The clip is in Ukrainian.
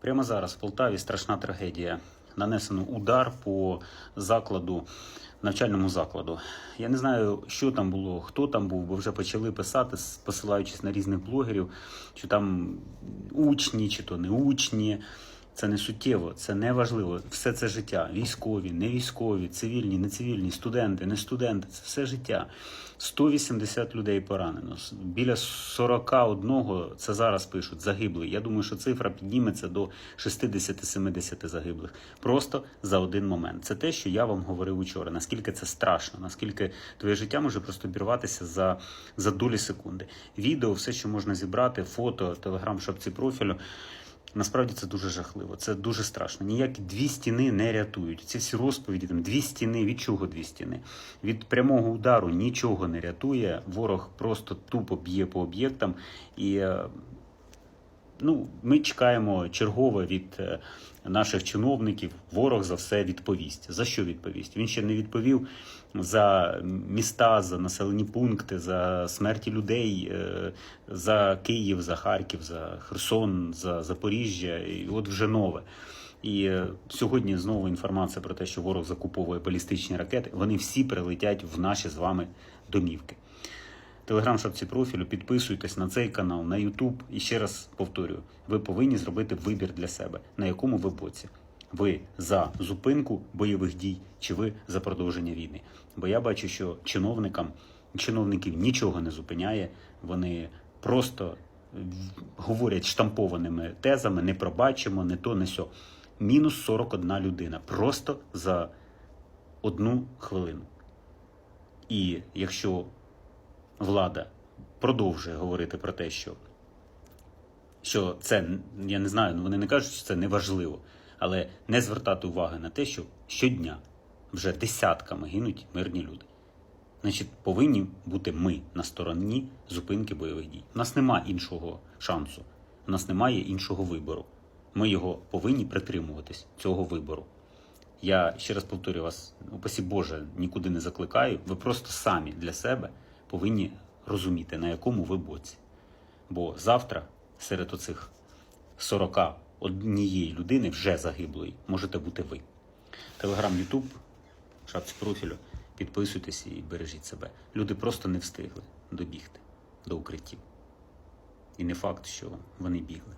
Прямо зараз в Полтаві страшна трагедія. Нанесено удар по закладу, навчальному закладу. Я не знаю, що там було, хто там був, бо вже почали писати, посилаючись на різних блогерів, що там учні, чи то не учні. Це не суттєво, це не важливо. Все це життя. Військові, не військові, цивільні, не цивільні, студенти, не студенти. Це все життя. 180 людей поранено. Біля 41, це зараз пишуть, загиблих. Я думаю, що цифра підніметься до 60-70 загиблих. Просто за один момент. Це те, що я вам говорив учора. Наскільки це страшно, наскільки твоє життя може просто обірватися за, за долі секунди. Відео, все, що можна зібрати, фото, телеграм-шапці профілю. Насправді це дуже жахливо, це дуже страшно. Ніякі дві стіни не рятують. Ці всі розповіді, там дві стіни, від чого дві стіни? Від прямого удару нічого не рятує. Ворог просто тупо б'є по об'єктам. І е, ну, ми чекаємо чергове від е, наших чиновників. Ворог за все відповість. За що відповість? Він ще не відповів за міста, за населені пункти, за смерті людей, е, за Київ, за Харків, за Херсон, за Запоріжжя. І от вже нове. І е, сьогодні знову інформація про те, що ворог закуповує балістичні ракети. Вони всі прилетять в наші з вами домівки. Телеграм-шапці профілю, підписуйтесь на цей канал, на Ютуб. І ще раз повторюю: ви повинні зробити вибір для себе, на якому ви боці. Ви за зупинку бойових дій, чи ви за продовження війни? Бо я бачу, що чиновникам чиновників нічого не зупиняє. Вони просто говорять штампованими тезами: не пробачимо, не то, не сьо. Мінус 41 людина просто за одну хвилину. І якщо влада продовжує говорити про те, що, що це я не знаю, ну вони не кажуть, що це не важливо, але не звертати уваги на те, що щодня вже десятками гинуть мирні люди. Значить, повинні бути ми на стороні зупинки бойових дій. У нас немає іншого шансу, у нас немає іншого вибору. Ми його повинні притримуватись, цього вибору. Я ще раз повторюю вас, упасі Боже, нікуди не закликаю. Ви просто самі для себе повинні розуміти, на якому ви боці. Бо завтра серед оцих 41 людини вже загиблої можете бути ви. Телеграм, Ютуб, шапці профілю. Підписуйтесь і бережіть себе. Люди просто не встигли добігти до укриттів. І не факт, що вони бігли.